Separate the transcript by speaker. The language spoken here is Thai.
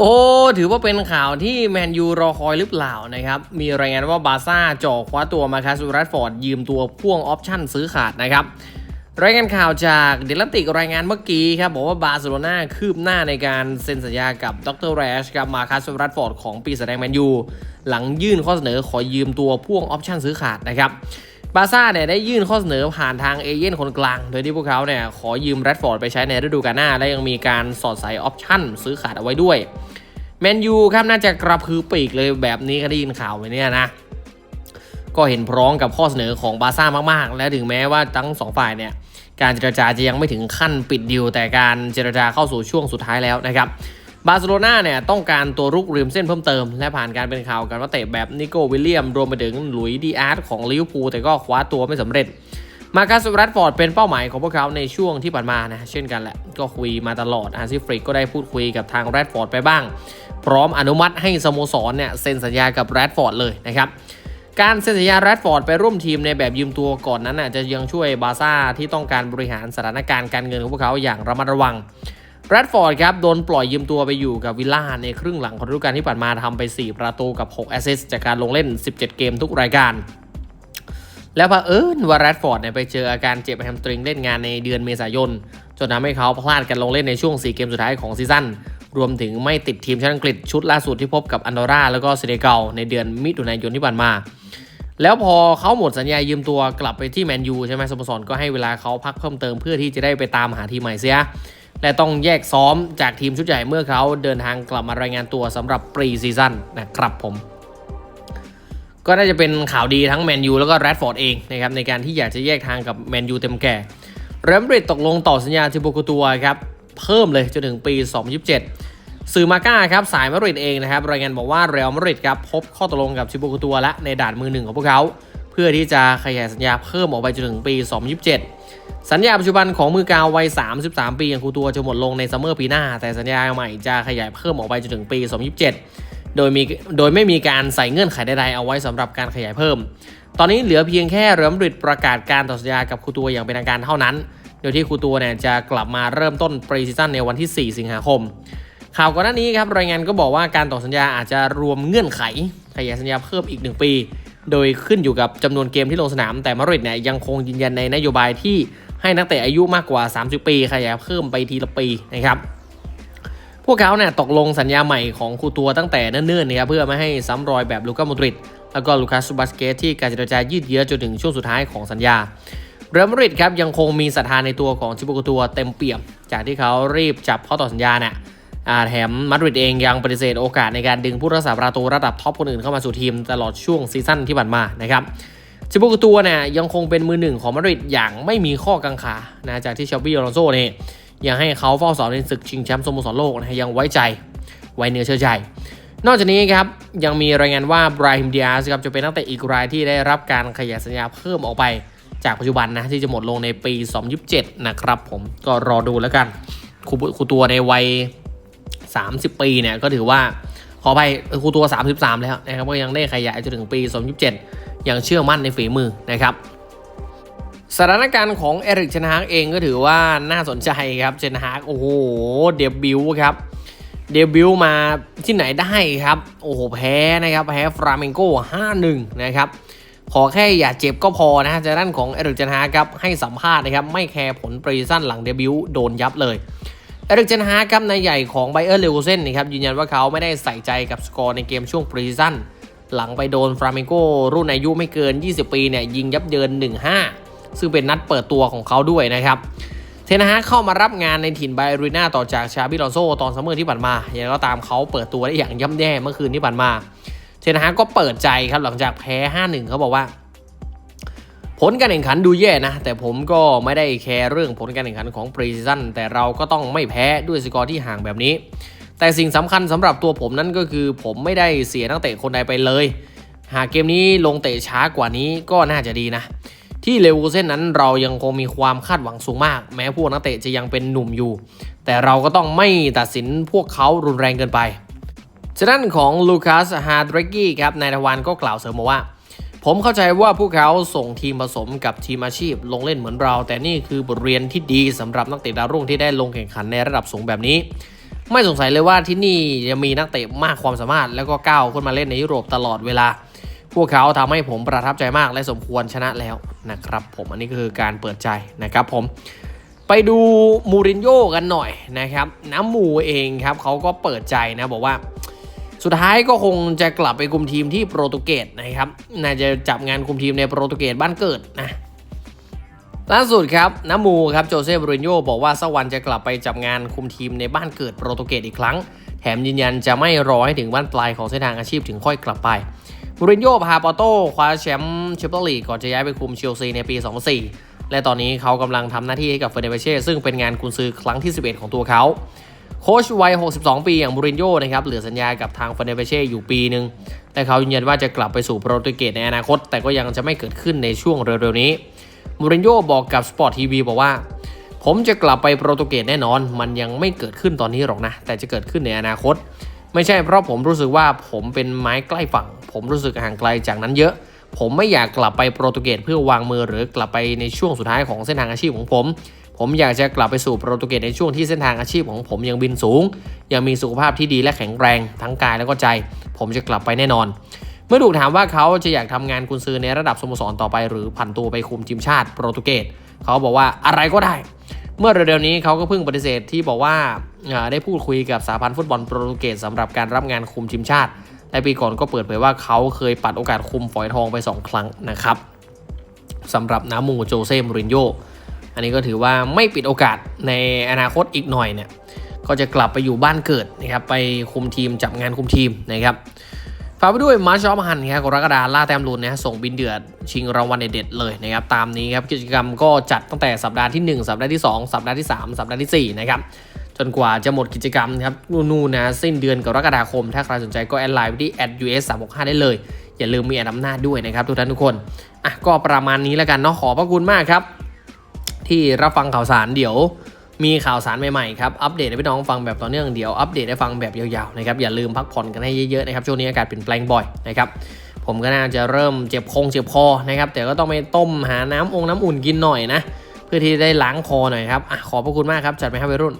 Speaker 1: โอ้ ถือว่าเป็นข่าวที่แมนยูรอคอยหรือเปล่านะครับ มีรายงานว่าบาร์ซ่าจ่อคว้าตัวมาคาสูรัสฟอร์ด ยืมตัวพ่วงออปชั่นซื้อขาดนะครับ รายงานข่าวจากเดลันติกรายงานเมื่อกี้ครับ บอกว่าบาร์เซโลนาคืบหน้าในการเซ็นสัญญากับดรแรชกับมาคาสูรัสฟอร์ดของปีแสดงแมนยูหลังยื่นข้อเสนอขอยืมตัวพ่วงออปชั่นซื้อขาดนะครับบาร์ซ่าเนี่ยได้ยื่นข้อเสนอผ่านทางเอเย่นคนกลาง โดยที่พวกเขาเนี่ยขอยืมแรดฟอร์ดไปใช้ในฤดูกาลหน้า และยังมีการสอดใส่ออปชั่นซื้อขาดเอาไว้ด้วย แมนยูครับน่าจะกระพือปีกเลยแบบนี้ก็ได้ยินข่าวไปเนี่ยนะ ก็เห็นพร้อมกับข้อเสนอของบาซ่ามากๆ และถึงแม้ว่าทั้งสองฝ่ายเนี่ยการเจรจาจะยังไม่ถึงขั้นปิดดิวแต่การเจรจาเข้าสู่ช่วงสุดท้ายแล้วนะครับบาร์เซโลนาเนี่ยต้องการตัวรุกริมเส้นเพิ่มเติม และผ่านการเป็นข่าวกันว่าเตะแบบนิโก้วิลเลียม รวมไปถึงหลุยดีอาร์ตของลิเวอร์พูลแต่ก็คว้าตัวไม่สำเร็จ มาคัสแรดฟอร์ดเป็นเป้าหมายของพวกเขาในช่วงที่ผ่านมานะเช่นกันแหละก็คุยมาตลอดอาร์ซิฟริกก็ได้พูดคุยกับทางแรดฟอร์ดไปบ้าง พร้อมอนุมัติให้สโมสรเนี่ยเซ็นสัญญากับแรดฟอร์ดเลยนะครับการเซ็นสัญญาแรดฟอร์ดไปร่วมทีมในแบบยืมตัวก่อนนั้นน่ะจะยังช่วยบาซ่าที่ต้องการบริหารสถานการณ์การเงินของพวกเขาอย่างระมัดระวังแรดฟอร์ดครับโดนปล่อยยืมตัวไปอยู่กับวิลล่าในครึ่งหลังของฤดูกาลที่ผ่านมาทำไป 4 ประตูกับ 6 แอสซิสต์จากการลงเล่น 17 เกมทุกรายการ แล้วพอเอิญว่าแรดฟอร์ดเนี่ยไปเจออาการเจ็บแฮมสตริงเล่นงานในเดือนเมษายน จนทำให้เขาพลาดการลงเล่นในช่วง 4 เกมสุดท้ายของซีซั่น รวมถึงไม่ติดทีมชาติอังกฤษชุดล่าสุดที่พบกับอันดอร่าแล้วก็เซเนกัลในเดือนมิถุนายนที่ผ่านมา แล้วพอเขาหมดสัญญายืมตัวกลับไปที่แมนยูใช่ไหมสโมสรก็ให้เวลาเขาพักเพิ่มเติมเพื่อที่จะได้ไปตามหาทีมใหม่เสียและต้องแยกซ้อมจากทีมชุดใหญ่เมื่อเขาเดินทางกลับมารายงานตัวสำหรับปรีซีซั่นนะครับผม ก็น่าจะเป็นข่าวดีทั้งแมนยูแล้วก็แรดฟอร์ดเองนะครับในการที่อยากจะแยกทางกับแมนยูเต็มแก่เรมาดริดตกลงต่อสัญญาทิโบกุตัวครับเพิ่มเลยจนถึงปี 2027 สื่อมาก้าครับสายมาดริดเองนะครับรายงานบอกว่าเรอัลมาดริดครับพบข้อตกลงกับทิโบกุตัวและในด่านมือหนึ่งของพวกเขา เพื่อที่จะขยายสัญญาเพิ่มออกไปจนถึงปี 2027 สัญญาปัจจุบันของมือกาววัย 33 ปีอย่างคูตัวจะหมดลงในซัมเมอร์ปีหน้า แต่สัญญาใหม่จะขยายเพิ่มออกไปจนถึงปี 2027 โดยมีโดยไม่มีการใส่เงื่อนไขใดๆเอาไว้สำหรับการขยายเพิ่ม ตอนนี้เหลือเพียงแค่เรอัลมาดริดประกาศการต่อสัญญากับคูตัวอย่างเป็นทางการเท่านั้น โดยที่คูตัวเนี่ยจะกลับมาเริ่มต้นปรีซีซั่นในวันที่ 4 สิงหาคม ข่าวก่อนหน้านี้ครับรายงานก็บอกว่าการต่อสัญญาอาจจะรวมเงื่อนไข ขยายสัญญาเพิ่มอีก 1 ปี โดยขึ้นอยู่กับจำนวนเกมที่ลงสนาม แต่มาดริดเนี่ยยังคงยืนยันในนโยบายที่ให้นักเตะอายุมากกว่า 30 ปีขยายเพิ่มไปทีละปีนะครับ พวกเขาเนี่ยตกลงสัญญาใหม่ของคูตัวตั้งแต่เนิ่นๆนะครับเพื่อไม่ให้ซ้ำรอยแบบลูก้าโมดริดแล้วก็ลูคัสบัสเกตที่การเจรจายืดเยื้อจนถึงช่วงสุดท้ายของสัญญาเรอัลมาดริดครับยังคงมีศรัทธาในตัวของชิโบกุตัวเต็มเปี่ยม จากที่เขารีบจับข้อต่อสัญญาเนี่ยแถมมาดริดเองยังปฏิเสธโอกาสในการดึงผู้รักษาประตูระดับท็อปคนอื่นเข้ามาสู่ทีมตลอดช่วงซีซั่นที่ผ่านมานะครับชิโบกุตัวเนี่ยยังคงเป็นมือหนึ่งของมาดริดอย่างไม่มีข้อกังขานะจากที่เชลบี้อลอนโซเนี่ย ยังให้เขาเฝ้าเสาในศึกชิงแชมป์สโมสรโลกนะยังไว้ใจไว้เนื้อเชื่อใจ นอกจากนี้ครับยังมีรายงานว่าบราฮิมเดียสครับจะเป็นนักเตะอีกรายที่ได้รับการขยายสัญญาเพิ่มออกไปจากปัจจุบันนะที่จะหมดลงในปี 2027 นะครับผมก็รอดูแล้วกันครูครูตัวในวัย 30 ปีเนี่ยก็ถือว่าขอไปครูตัว 33 แล้วนะครับก็ยังได้ขยายจนถึงปี 2027 ยังเชื่อมั่นในฝีมือนะครับ สถานการณ์ของเอริกเชนฮากเองก็ถือว่าน่าสนใจครับเชนฮากโอ้โหเดบิวครับเดบิวมาที่ไหนได้ครับ โอ้โห แพ้นะครับ แพ้ฟราเมงโก5-1 นะครับ ขอแค่อย่าเจ็บก็พอนะจากด้านของเอริกเชนฮากครับ ให้สัมภาษณ์นะครับ ไม่แคร์ผลปรีซั่นหลังเดบิวโดนยับเลย เอริกเชนฮากครับนายใหญ่ของไบเออร์เลวเซนนะครับ ยืนยันว่าเขาไม่ได้ใส่ใจกับสกอร์ในเกมช่วงปรีซั่นหลังไปโดนฟราเมงโกรุ่นอายุไม่เกิน 20 ปีเนี่ยยิงยับเยิน 1-5 ซึ่งเป็นนัดเปิดตัวของเขาด้วยนะครับเทนฮาเข้ามารับงานในถิ่นไบรีน่าต่อจากชาบิลอนโซตอนซัมเมอร์ที่ผ่านมาอย่างไรก็ตามเขาเปิดตัวได้อย่างย่ำแย่เมื่อคืนที่ผ่านมาเทนฮาก็เปิดใจครับหลังจากแพ้ 5-1 เขาบอกว่า ผลการแข่งขันดูแย่นะ แต่ผมก็ไม่ได้แคร์เรื่องผลการแข่งขันของปรีซีซั่นแต่เราก็ต้องไม่แพ้ด้วยสกอร์ที่ห่างแบบนี้ แต่สิ่งสำคัญสำหรับตัวผมนั่นก็คือ ผมไม่ได้เสียนักเตะคนใดไปเลย หากเกมนี้ลงเตะช้ากว่านี้ก็น่าจะดีนะ ที่เลวูเซ่นนั้นเรายังคงมีความคาดหวังสูงมาก แม้พวกนักเตะจะยังเป็นหนุ่มอยู่ แต่เราก็ต้องไม่ตัดสินพวกเขารุนแรงเกินไปฉะนั้นของลูคัสฮาร์ดริกกี้ครับนายทวานก็กล่าวเสริมมาว่า ผมเข้าใจว่าพวกเขาส่งทีมผสมกับทีมอาชีพ ลงเล่นเหมือนเรา แต่นี่คือบทเรียนที่ดีสำหรับนักเตะดาวรุ่งที่ได้ลงแข่งขันในระดับสูงแบบนี้ ไม่สงสัยเลยว่าที่นี่จะมีนักเตะมากความสามารถแล้วก็ก้าวขึ้นมาเล่นในยุโรปตลอดเวลา พวกเขาทำให้ผมประทับใจมากและสมควรชนะแล้วนะครับ ผมอันนี้คือการเปิดใจนะครับผมไปดูมูรินโญ่กันหน่อยนะครับน้ำมูเองครับเขาก็เปิดใจนะบอกว่า สุดท้ายก็คงจะกลับไปคุมทีมที่โปรตุเกสนะครับน่าจะจับงานคุมทีมในโปรตุเกสบ้านเกิดนะล่าสุดครับน้ำมูครับโจเซ่บรูรินโญ่บอกว่าสักวันจะกลับไปจับงานคุมทีมในบ้านเกิดโปรตุเกสอีกครั้ง แถมยืนยันจะไม่รอให้ถึงบ้านปลายของเส้นทางอาชีพถึงค่อยกลับไป บรูรินโญ่พาปอโต้คว้าแชมป์แชมเปี้ยนลีกก่อนจะย้ายไปคุมเชลซีในปี 2004 และตอนนี้เขากำลังทำหน้าที่ให้กับเฟอร์เนเบเช่ซึ่งเป็นงานกุนซือครั้งที่ 11 ของตัวเขา โค้ชวัย 62 ปีอย่างมูรินโญ่นะครับเหลือสัญญากับทางเฟเนเบเช่อยู่ปีหนึ่งแต่เขายืนยันว่าจะกลับไปสู่โปรตุเกสในอนาคต แต่ก็ยังจะไม่เกิดขึ้นในช่วงเร็วๆนี้มูรินโญ่บอกกับสปอร์ตทีวีบอกว่า ผมจะกลับไปโปรตุเกสแน่นอน มันยังไม่เกิดขึ้นตอนนี้หรอกนะ แต่จะเกิดขึ้นในอนาคต ไม่ใช่เพราะผมรู้สึกว่าผมเป็นไม้ใกล้ฝั่ง ผมรู้สึกห่างไกลจากนั้นเยอะ ผมไม่อยากกลับไปโปรตุเกสเพื่อวางมือหรือกลับไปในช่วงสุดท้ายของเส้นทางอาชีพของผม ผมอยากจะกลับไปสู่โปรตุเกสในช่วงที่เส้นทางอาชีพของผมยังบินสูง ยังมีสุขภาพที่ดีและแข็งแรงทั้งกายแล้วก็ใจ ผมจะกลับไปแน่นอน เมื่อถูกถามว่าเขาจะอยากทำงานกุนซือในระดับสโมสรต่อไป หรือผันตัวไปคุมทีมชาติโปรตุเกสเขาบอกว่าอะไรก็ได้เมื่อเร็วๆนี้เขาก็เพิ่งปฏิเสธที่บอกว่าได้พูดคุยกับสาพันธ์ฟุตบอลโปรตุเกสสำหรับการรับงานคุมทีมชาติ และปีก่อนก็เปิดเผยว่าเขาเคยปัดโอกาสคุมฝอยทองไป 2 ครั้งนะครับสำหรับน้ำมูโจเซ่มูรินโญ่อันนี้ก็ถือว่าไม่ปิดโอกาสในอนาคตอีกหน่อยเนี่ยก็จะกลับไปอยู่บ้านเกิดนะครับไปคุมทีมจับงานคุมทีมนะครับฝากไปด้วยมาร์ชอมฮันครับกรกฎาล่าแต้มลุนนะส่งบินเดือดชิงรางวัลเด็ดๆเลยนะครับตามนี้ครับกิจกรรมก็จัดตั้งแต่สัปดาห์ที่ 1 สัปดาห์ที่ 2 สัปดาห์ที่ 3 สัปดาห์ทีสี่4นะครับ จนกว่าจะหมดกิจกรรมนะครับนู่นนะสิ้นเดือนกรกฎาคม ถ้าใครสนใจก็แอดไลน์ไปที่ @us 3 6 5ได้เลย อย่าลืมมีแอดอำนาจด้วยนะครับ ทุกท่านทุกคนอะก็ประมาณนี้แล้วกันเนาะขอบพระคุณมากครับ ที่รับฟังข่าวสารเดี๋ยวมีข่าวสารใหม่ๆครับ อัปเดตให้พี่น้องฟังแบบต่อเนื่องเดี๋ยวอัปเดตให้ฟังแบบยาวๆนะครับอย่าลืมพักผ่อนกันให้เยอะๆนะครับช่วงนี้อากาศเปลี่ยนแปลงบ่อยนะครับผมก็น่าจะเริ่มเจ็บคงเจ็บคอนะครับแต่ก็ต้องไปต้มหาน้ำองน้ำอุ่นกินหน่อยนะ เพื่อที่ได้ล้างคอหน่อยครับอขอบพระคุณมากครับจัดไปให้วัยรุ่น